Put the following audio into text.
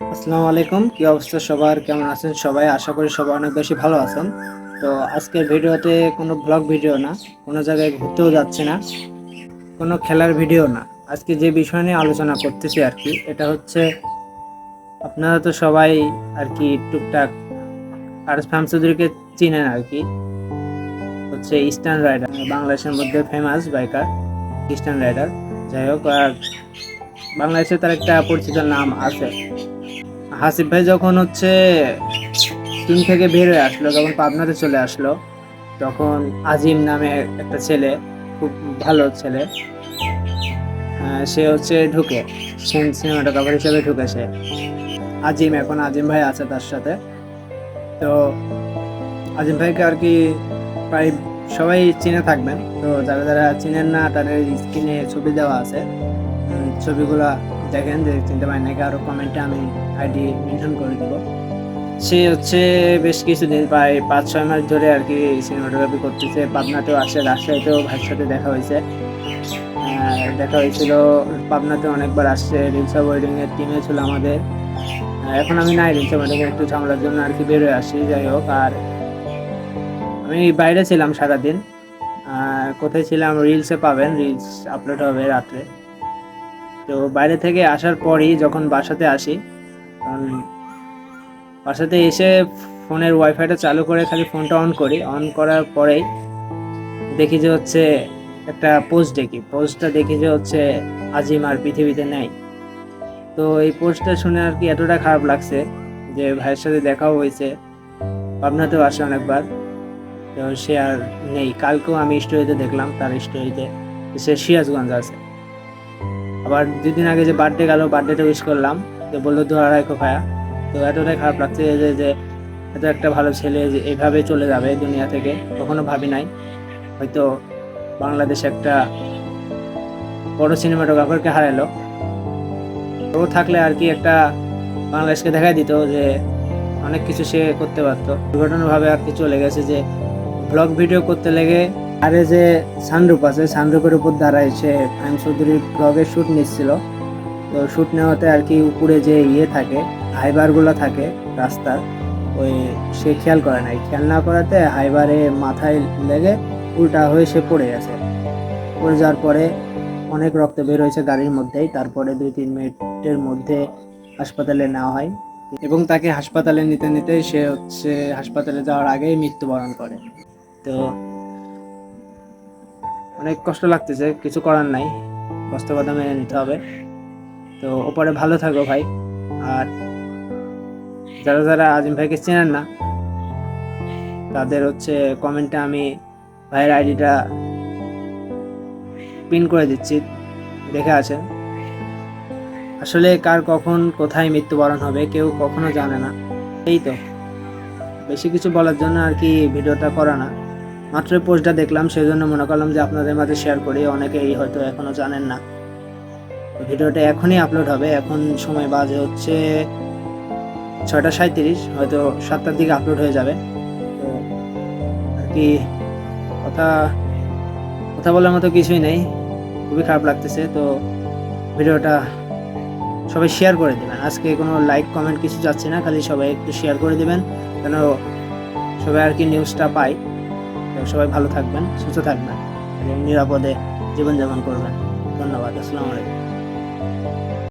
আসসালামু আলাইকুম, কি অবস্থা সবার? কেমন আছেন সবাই? আশা করি সবাই অনেক বেশি ভালো আছেন। তো আজকের ভিডিওতে কোনো ব্লগ ভিডিও না, কোনো জায়গায় ঘুরতেও যাচ্ছে না, কোনো খেলার ভিডিও না। আজকে যে বিষয় নিয়ে আলোচনা করতেছি আর কি, এটা হচ্ছে আপনারা তো সবাই আর কি টুকটাক আর ফার্ম চৌধুরীকে চিনেন আর কি। হচ্ছে ইস্টার্ন রাইডার বাংলাদেশের মধ্যে ফেমাস বাইকার ইস্টার্ন রাইডার যাই হোক, আর বাংলাদেশে তার একটা পরিচিত নাম আছে। হাসিফ ভাই যখন হচ্ছে টিম থেকে বের হয়ে আসলো, যখন পাবনাতে চলে আসলো, তখন আজিম নামে একটা ছেলে, খুব ভালো ছেলে সে হচ্ছে ঢুকে সিনেমাটোগ্রাফার হিসেবে ঢুকে সে। আজিম এখন আজিম ভাই আছে তার সাথে। তো আজিম ভাইকে আর কি প্রায় সবাই চিনে থাকবেন। তো যারা যারা চিনেন না, তাদের স্ক্রিনে ছবি দেওয়া আছে। ছবিগুলা দেখেন যে চিনতে পারেন নাকি আরও কমেন্টে আমি আইডি মেনশন করে দিব। সে হচ্ছে বেশ কিছুদিন, প্রায় পাঁচ ছয় মাস ধরে আর কি সিনেমাটোগ্রাফি করতেছে। পাবনাতেও আসে, রাজশাহীতেও ভাইয়ের সাথে দেখা হয়েছে। দেখা হয়েছিল, পাবনাতে অনেকবার আসছে রিলসা বোর্ডিং এর টিমে ছিল আমাদের। এখন আমি নাই রিলসা বোর্ডিং একটু ঝামেলার জন্য আর কি বেরোয় আসি, যাই হোক, আর আমি বাইরে ছিলাম সারাদিন। কোথায় ছিলাম? রিলসে পাবেন রিলস আপলোড হবে রাত্রে। তো বাইরে থেকে আসার পরই যখন বাসাতে আসি বাসাতে এসে ফোনের ওয়াইফাইটা চালু করে খালি ফোনটা অন করি। অন করার পরেই দেখি যে হচ্ছে একটা পোস্ট দেখি। পোস্টটা দেখি যে হচ্ছে আজিম আর পৃথিবীতে নেই। তো এই পোস্টটা শুনে আর কি এতটা খারাপ লাগছে যে ভাইয়ের সাথে দেখাও হয়েছে। পাবনাতেও আসে অনেকবার। তো সে আর নেই। কালকেও আমি স্টোরিতে দেখলাম, তার স্টোরিতে সে সিরাজগঞ্জ আছে। আবার দুদিন আগে যে বার্থডে গেল বার্থডেটা উইশ করলাম। তো বলল দোয়া রাখো ভাইয়া তো এতটাই খারাপ লাগছে যে যে এত একটা ভালো ছেলে যে এভাবে চলে যাবে দুনিয়া থেকে, কখনো ভাবি নাই। হয়তো বাংলাদেশ একটা বড় সিনেমাটোগ্রাফারকে হারালো। ও থাকলে আর কি একটা বাংলাদেশকে দেখাই দিত যে অনেক কিছু সে করতে পারতো। দুর্ঘটনাভাবে আর কি চলে গেছে যে ব্লগ ভিডিও করতে লেগে আরে যে সানরূপ আছে, সানরূপের উপর দাঁড়ায় সে ফাইম চৌধুরীর ব্লগের শ্যুট নিচ্ছিল। তো শ্যুট নেওয়াতে আর কি উপরে যে ইয়ে থাকে হাইবারগুলো থাকে রাস্তার ওই সে খেয়াল করে নাই। খেয়াল না করাতে হাইবারে মাথায় লেগে উল্টা হয়ে সে পড়ে গেছে। পড়ে যাওয়ার পরে অনেক রক্ত বের হয়েছে গাড়ির মধ্যেই, তারপরে দুই তিন মিনিটের মধ্যে হাসপাতালে নেওয়া হয়। এবং তাকে হাসপাতালে নিতে নিতে সে হচ্ছে হাসপাতালে যাওয়ার আগেই মৃত্যুবরণ করে। তো অনেক কষ্ট লাগতেছে, কিছু করার নাই। কষ্ট কথা মেনে নিতে হবে। তো ওপরে ভালো থাকো ভাই। আর যারা যারা আজিম ভাইকে চেনেন না, তাদের হচ্ছে কমেন্টে আমি ভাইয়ের আইডিটা পিন করে দিচ্ছি। দেখে আছেন আসলে কার কখন, কোথায় মৃত্যুবরণ হবে, কেউ কখনো জানে না। এই তো। বেশি কিছু বলার জন্য আর কি ভিডিওটা করা না। মাত্র পোস্টটা দেখলাম সেই জন্য মনে করলাম যে আপনাদের মাঝে শেয়ার করি অনেকেই হয়তো এখনও জানেন না। ভিডিওটা এখনই আপলোড হবে, এখন সময় বাজে হচ্ছে ছয়টা সাঁত্রিশ হয়তো সাতটার দিকে আপলোড হয়ে যাবে। তো আর কি কথা কথা বলার মতো কিছুই নেই, খুবই খারাপ লাগতেছে। তো ভিডিওটা সবাই শেয়ার করে দেবেন। আজকে কোনো লাইক কমেন্ট কিছু যাচ্ছে না, খালি সবাই একটু শেয়ার করে দেবেন কেন সবাই আর কি নিউজটা পায়। সবাই ভালো থাকবেন সুস্থ থাকবেন এবং নিরাপদে জীবনযাপন করবেন। ধন্যবাদ আসসালামু আলাইকুম।